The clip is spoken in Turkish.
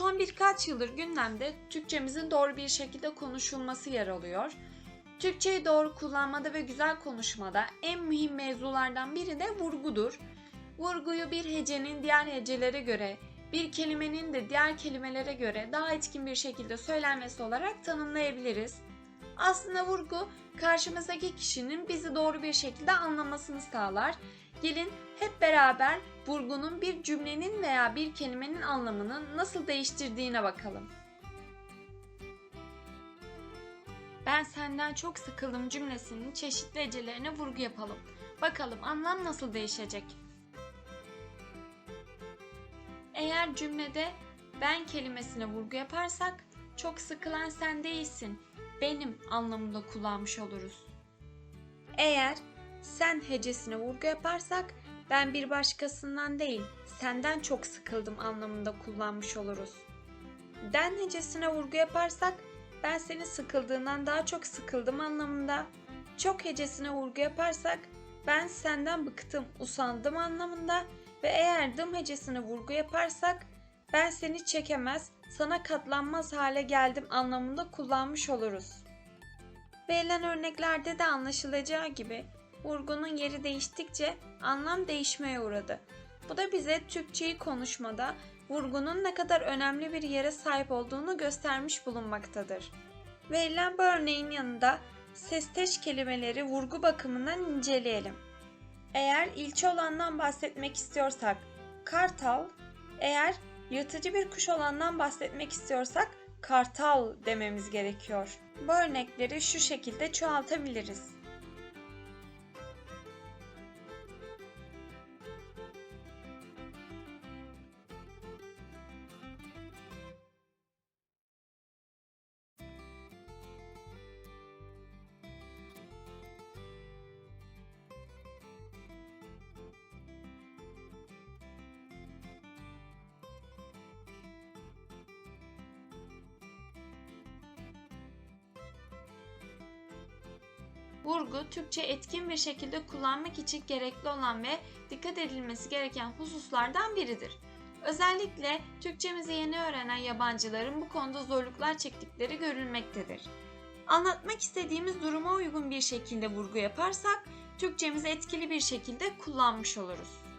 Son birkaç yıldır gündemde Türkçemizin doğru bir şekilde konuşulması yer alıyor. Türkçeyi doğru kullanmada ve güzel konuşmada en mühim mevzulardan biri de vurgudur. Vurguyu bir hecenin diğer hecelere göre, bir kelimenin de diğer kelimelere göre daha etkin bir şekilde söylenmesi olarak tanımlayabiliriz. Aslında vurgu karşımızdaki kişinin bizi doğru bir şekilde anlamasını sağlar. Gelin hep beraber vurgunun bir cümlenin veya bir kelimenin anlamını nasıl değiştirdiğine bakalım. Ben senden çok sıkıldım cümlesinin çeşitli hecelerine vurgu yapalım. Bakalım anlam nasıl değişecek? Eğer cümlede ben kelimesine vurgu yaparsak çok sıkılan sen değilsin, benim anlamında kullanmış oluruz. Eğer sen hecesine vurgu yaparsak ben bir başkasından değil, senden çok sıkıldım anlamında kullanmış oluruz. Den hecesine vurgu yaparsak ben seni sıkıldığından daha çok sıkıldım anlamında. Çok hecesine vurgu yaparsak ben senden bıktım, usandım anlamında ve eğer dım hecesine vurgu yaparsak ben seni çekemez, sana katlanmaz hale geldim anlamında kullanmış oluruz. Verilen örneklerde de anlaşılacağı gibi vurgunun yeri değiştikçe anlam değişmeye uğradı. Bu da bize Türkçeyi konuşmada vurgunun ne kadar önemli bir yere sahip olduğunu göstermiş bulunmaktadır. Verilen bu örneğin yanında sesteş kelimeleri vurgu bakımından inceleyelim. Eğer ilçe olandan bahsetmek istiyorsak kartal, eğer yırtıcı bir kuş olandan bahsetmek istiyorsak kartal dememiz gerekiyor. Bu örnekleri şu şekilde çoğaltabiliriz. Vurgu, Türkçe etkin bir şekilde kullanmak için gerekli olan ve dikkat edilmesi gereken hususlardan biridir. Özellikle Türkçemizi yeni öğrenen yabancıların bu konuda zorluklar çektikleri görülmektedir. Anlatmak istediğimiz duruma uygun bir şekilde vurgu yaparsak Türkçemizi etkili bir şekilde kullanmış oluruz.